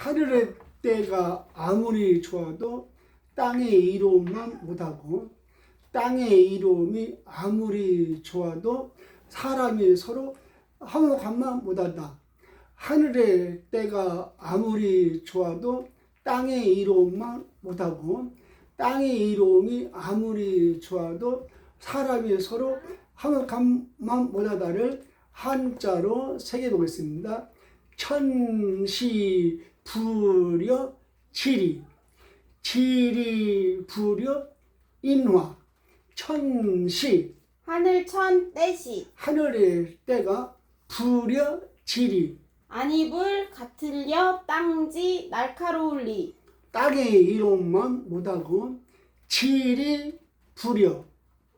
하늘의 때가 아무리 좋아도 땅의 이로움만 못하고 땅의 이로움이 아무리 좋아도 사람이 서로 화목함만 못한다. 하늘의 때가 아무리 좋아도 땅의 이로움만 못하고 땅의 이로움이 아무리 좋아도 사람이 서로 화목함만 못하다를 한자로 새겨보겠습니다. 천시 불여 지리 지리 불여 인화 천시. 하늘천 떼시. 하늘의 때가 불여 지리. 안이불 같을려 땅지 날카로울리. 땅의 이름만 못하고 지리 불여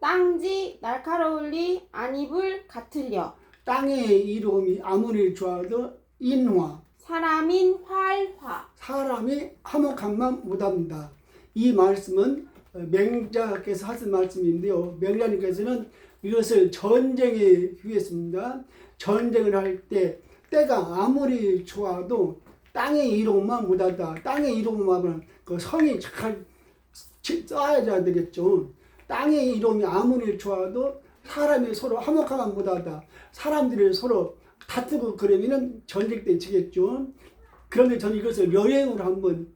땅지 날카로울리 안이불 같을려. 땅의 이름이 아무리 좋아도 인화 사람인 활화 사람이 화목함만 못합니다. 이 말씀은 맹자께서 하신 말씀인데요. 맹자님께서는 이것을 전쟁에 비유했습니다. 전쟁을 할 때 때가 아무리 좋아도 땅의 이름만 못하다. 땅의 이름만 하면 그 성이 잘 쌓여야 되겠죠. 땅의 이름이 아무리 좋아도 사람이 서로 화목함만 못하다. 사람들이 서로 다투고 그러면은 전쟁 때 지겠죠. 그런데 저는 이것을 여행으로 한번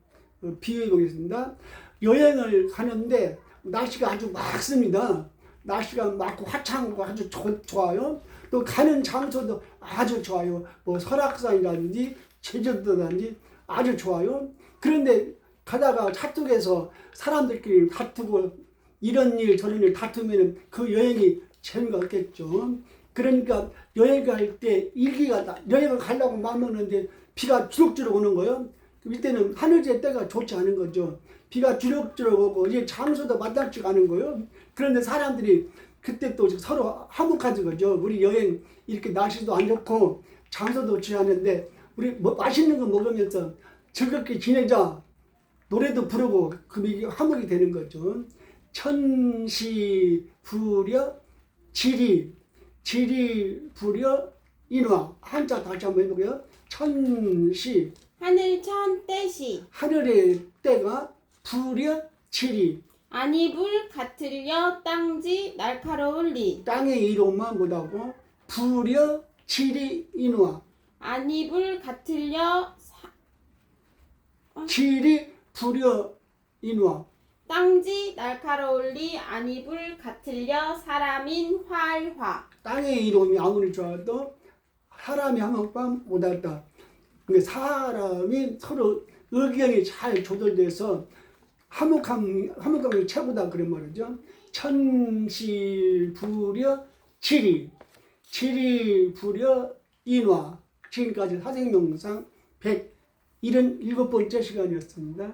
어, 비유해 보겠습니다. 여행을 가는데 날씨가 아주 맑습니다. 날씨가 맑고 화창하고 아주 좋, 좋아요. 또 가는 장소도 아주 좋아요. 뭐 설악산이라든지 제주도라든지 아주 좋아요. 그런데 가다가 차쪽에서 사람들끼리 다투고 이런 일 저런 일 다투면 그 여행이 재미가 없겠죠. 그러니까 여행 갈 때 일기가 나- 여행을 가려고 마음먹는데 비가 주룩주룩 오는 거예요. 이때는 하늘제 때가 좋지 않은 거죠. 비가 주룩주룩 오고 이제 장소도 마땅치가 않은 거예요. 그런데 사람들이 그때 또 서로 화목하지 거죠. 우리 여행 이렇게 날씨도 안 좋고 장소도 좋지 않은데 우리 뭐 맛있는 거 먹으면서 즐겁게 지내자. 노래도 부르고 그럼 이게 화목이 되는 거죠. 천시 부려 지리 지리 부려 인화. 한자 다시 한번 해보고요. 천시. 하늘천 떼시. 하늘의 때가 부려 지리. 안이불 같을려 땅지 날카로울 리. 땅의 이름만 못하고? 부려 지리 인화. 안이불 같을려 사- 지리 부려 인화 땅지 날카로울리 안이불 같을려 사람인 활화 땅의 이름이 아무리 좋아도 사람이 한번 못했다. 그 사람이 서로 의견이 잘 조절돼서 화목함, 화목함이 최고다 그런 말이죠. 천시 부려 지리, 지리 부려 인화. 지금까지 사생명상 177번째 시간이었습니다.